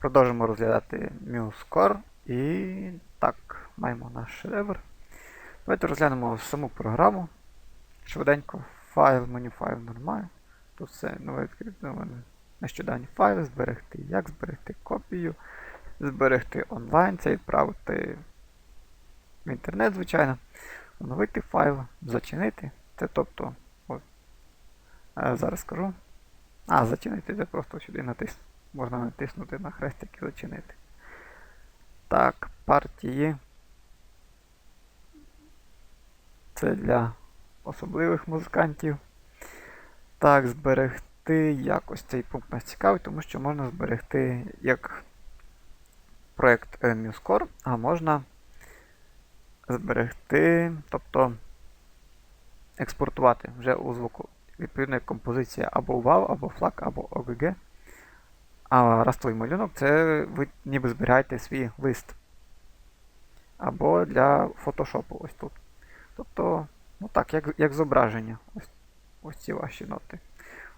Продовжимо розглядати MuseScore. І так, маємо наш шедевр. Давайте розглянемо саму програму. Швиденько. Файл, меню файл нормально. Тут все нове відкрито. Нещодавні файли, зберегти. Як зберегти копію, зберегти онлайн, це відправити в інтернет, звичайно. Оновити файл, зачинити. Це тобто. От, е, зараз скажу. А, зачинити це просто сюди натис... можна натиснути на хрестик і зачинити. Так, партії. Це для особливих музикантів. Так, зберегти якось цей пункт нас цікавий, тому що можна зберегти як проєкт MuseScore, а можна зберегти, тобто експортувати вже у звуку відповідна композиція або WAV, або FLAC, або OGG. А растовий малюнок це ви ніби збираєте свій лист. Або для фотошопу ось тут. Тобто, ну так, як як зображення. Ось ось ці ваші ноти.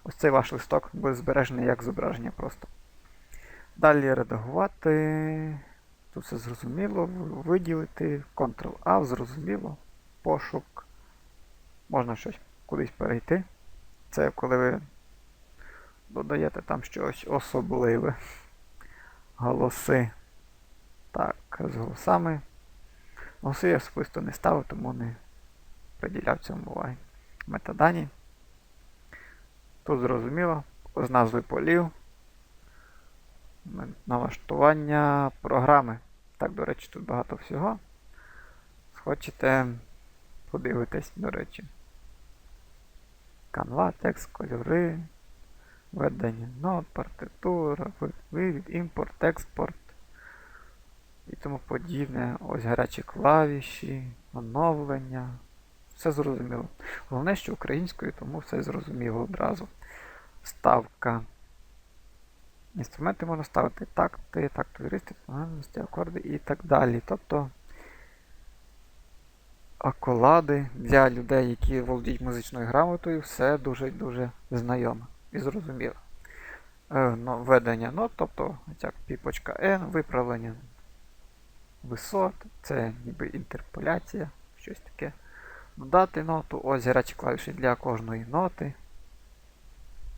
Ось цей ваш листок буде збережений як зображення просто. Далі редагувати. Тут все зрозуміло. Виділити. Ctrl-A, зрозуміло. Пошук. Можна щось кудись перейти. Це коли ви додаєте там щось особливе. Голоси. Так, з голосами. Голоси я особисто не ставив, тому не приділяв цьому уваги. Метадані. Тут зрозуміло. З назви полів. Налаштування програми. Так, до речі, тут багато всього. Схочете подивитись, до речі. Канва, текст, кольори, ведення нот, партитура, вивід, імпорт, експорт і тому подібне. Ось гарячі клавіші, оновлення. Все зрозуміло. Головне, що українською, тому все зрозуміло одразу. Ставка. Інструменти можна ставити такти, тактовіристи, тональності, акорди і так далі. Тобто аколади для людей, які володіють музичною грамотою, все дуже-дуже знайоме і зрозуміло. Е, ну, нот, тобто як піпочка N, виправлення висот, це ніби інтерполяція, щось таке. Додати ноту, ось гарячі клавіші для кожної ноти.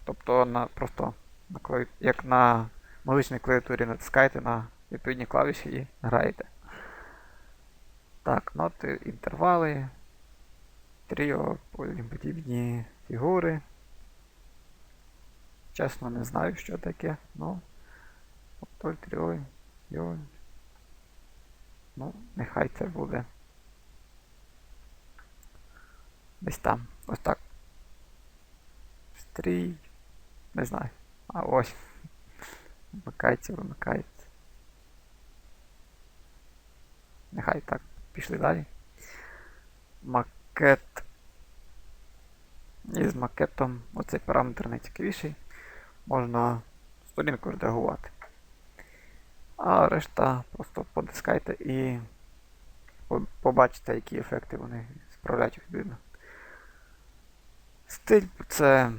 Тобто на, просто на клаві... як на музичній клавіатурі натискаєте на відповідні клавіші і граєте. Так, ноти, інтервали, тріо, подібні фігури. Чесно, не знаю, що таке. Ну, оптоль, тріо, йо. Ну, нехай це буде. Десь там. Ось так. Стрій. Не знаю. А ось. Вмикається, вимикається. Нехай так. Пішли далі. Макет. І з макетом оцей параметр найцікавіший. Можна сторінку редагувати. А решта просто потискайте і побачите, які ефекти вони справляють відповідно. Стиль це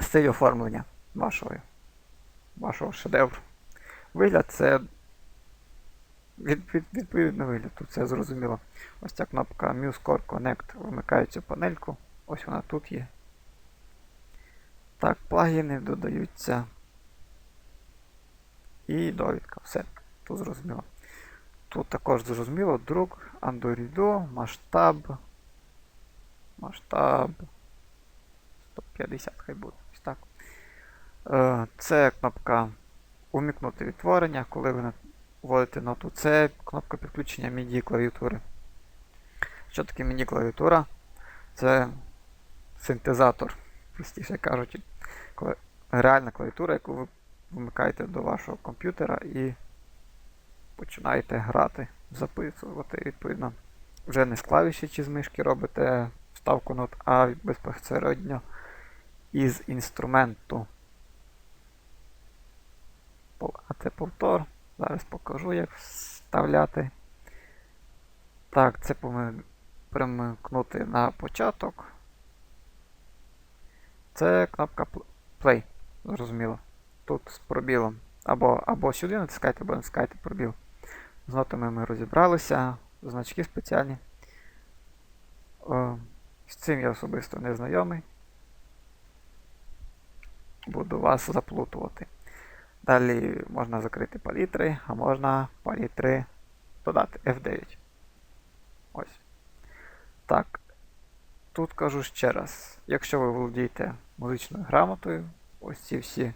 стиль оформлення вашого, вашого шедевру. Вигляд це від, від, відповідно вигляд, тут все зрозуміло. Ось ця кнопка MuseCore Connect вимикає цю панельку. Ось вона тут є. Так, плагіни додаються. І довідка. Все. Тут зрозуміло. Тут також зрозуміло друк, Andorido, масштаб. Масштаб. 150 хай буде. Ось так. Е, Це кнопка Умікнути відтворення, коли ви вводите ноту. Це кнопка підключення MIDI клавіатури. Що таке MIDI клавіатура? Це синтезатор, простіше кажучи, реальна клавіатура, яку ви вмикаєте до вашого комп'ютера і починаєте грати, записувати, відповідно. Вже не з клавіші чи з мишки робите вставку нот, а безпосередньо із інструменту. А це повтор. Зараз покажу, як вставляти. Так, це перемкнути на початок. Це кнопка Play. Зрозуміло. Тут з пробілом Або, або сюди натискайте, або натискайте пробіл. З нотами ми розібралися, значки спеціальні. О, з цим я особисто не знайомий. Буду вас заплутувати. Далі можна закрити палітри, а можна палітри додати F9. Ось. Так. Тут кажу ще раз, якщо ви володієте музичною грамотою, ось ці всі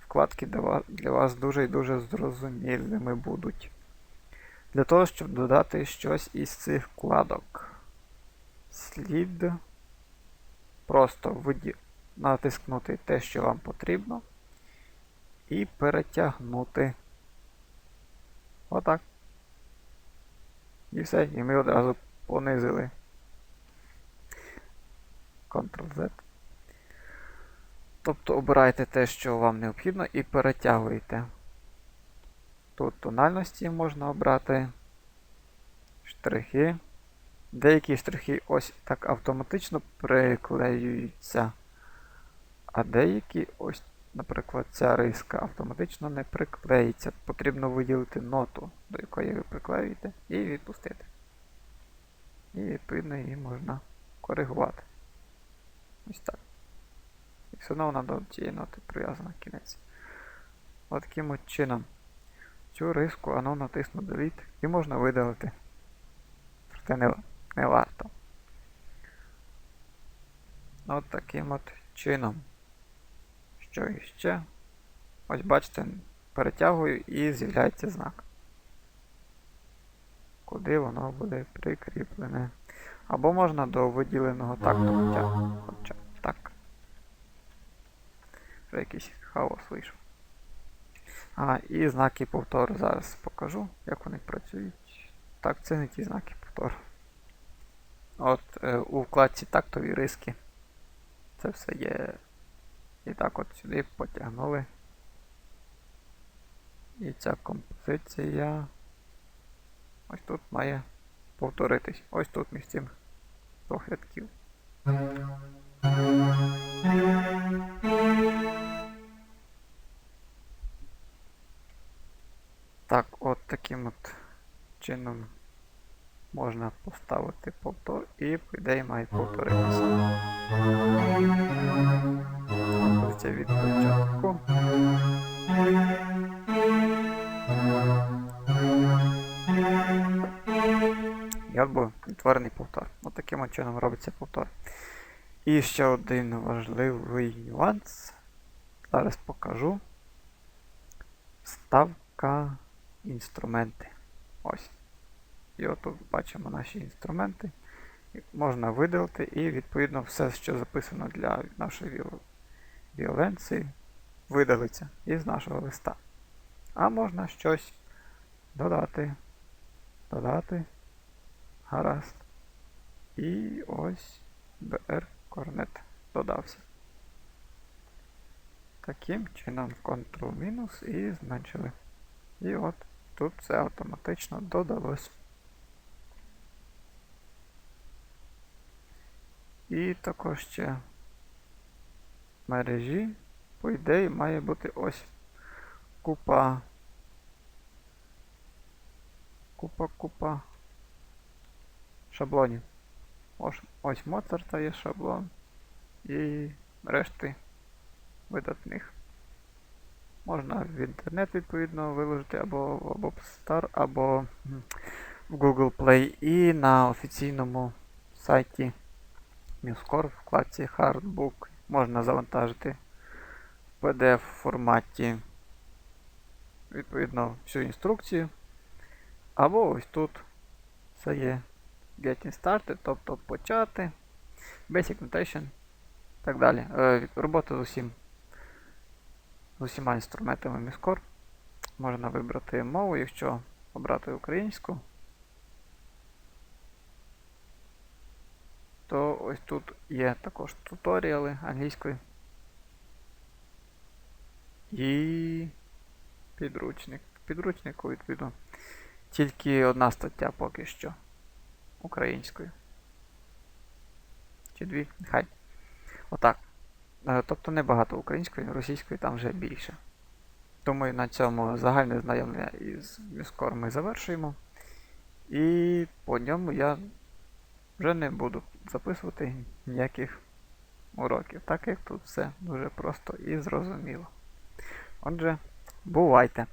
вкладки для вас, дуже і дуже зрозумілими будуть. Для того, щоб додати щось із цих вкладок, слід просто натискнути те, що вам потрібно, і перетягнути. Отак. І все, і ми одразу понизили. Ctrl-Z. Тобто обирайте те, що вам необхідно, і перетягуєте. Тут тональності можна обрати. Штрихи. Деякі штрихи ось так автоматично приклеюються. А деякі, ось, наприклад, ця риска автоматично не приклеїться. Потрібно виділити ноту, до якої ви приклеюєте, і відпустити. І відповідно її можна коригувати. Ось так. Все одно вона до цієї ноти прив'язана кінець. От таким от чином. Цю риску ану натисну Delete і можна видалити. Проте не, не варто. От таким от чином. Що іще? Ось бачите, перетягую і з'являється знак. Куди воно буде прикріплене. Або можна до виділеного такту хоча. Вже якийсь хаос вийшов. А, і знаки повтору зараз покажу, як вони працюють. Так, це не ті знаки повтору. От е, у вкладці тактові риски. Це все є. І так от сюди потягнули. І ця композиція ось тут має повторитись. Ось тут між цим двох рядків. Таким от чином можна поставити повтор і, по ідеї, має повторитися. Композиція від початку. І от був відтворений повтор. От таким чином робиться повтор. І ще один важливий нюанс. Зараз покажу. Ставка інструменти. Ось. І отут бачимо наші інструменти. Можна видалити і, відповідно, все, що записано для нашої віоленції, видалиться із нашого листа. А можна щось додати. Додати. Гаразд. І ось BR корнет додався. Таким чином Ctrl- і зменшили. І от тут це автоматично додалось. І також ще мережі, по ідеї, має бути ось купа. Купа-купа шаблонів. Ось, ось Моцарта є шаблон і решти видатних. Можна в інтернет, відповідно, виложити або в Star, або в Google Play і на офіційному сайті MuseScore в вкладці Hardbook можна завантажити в PDF форматі відповідно всю інструкцію. Або ось тут це є Getting Started, тобто почати, Basic Notation і так далі. Е, робота з усім з усіма інструментами MISCOR. Можна вибрати мову, якщо обрати українську, то ось тут є також туторіали англійською. І підручник. Підручнику, відповідно, тільки одна стаття поки що українською. Чи дві? Хай. Отак. Тобто небагато української, російської там вже більше. Тому на цьому загальне знайомлення із Міскор ми завершуємо. І по ньому я вже не буду записувати ніяких уроків, так як тут все дуже просто і зрозуміло. Отже, бувайте!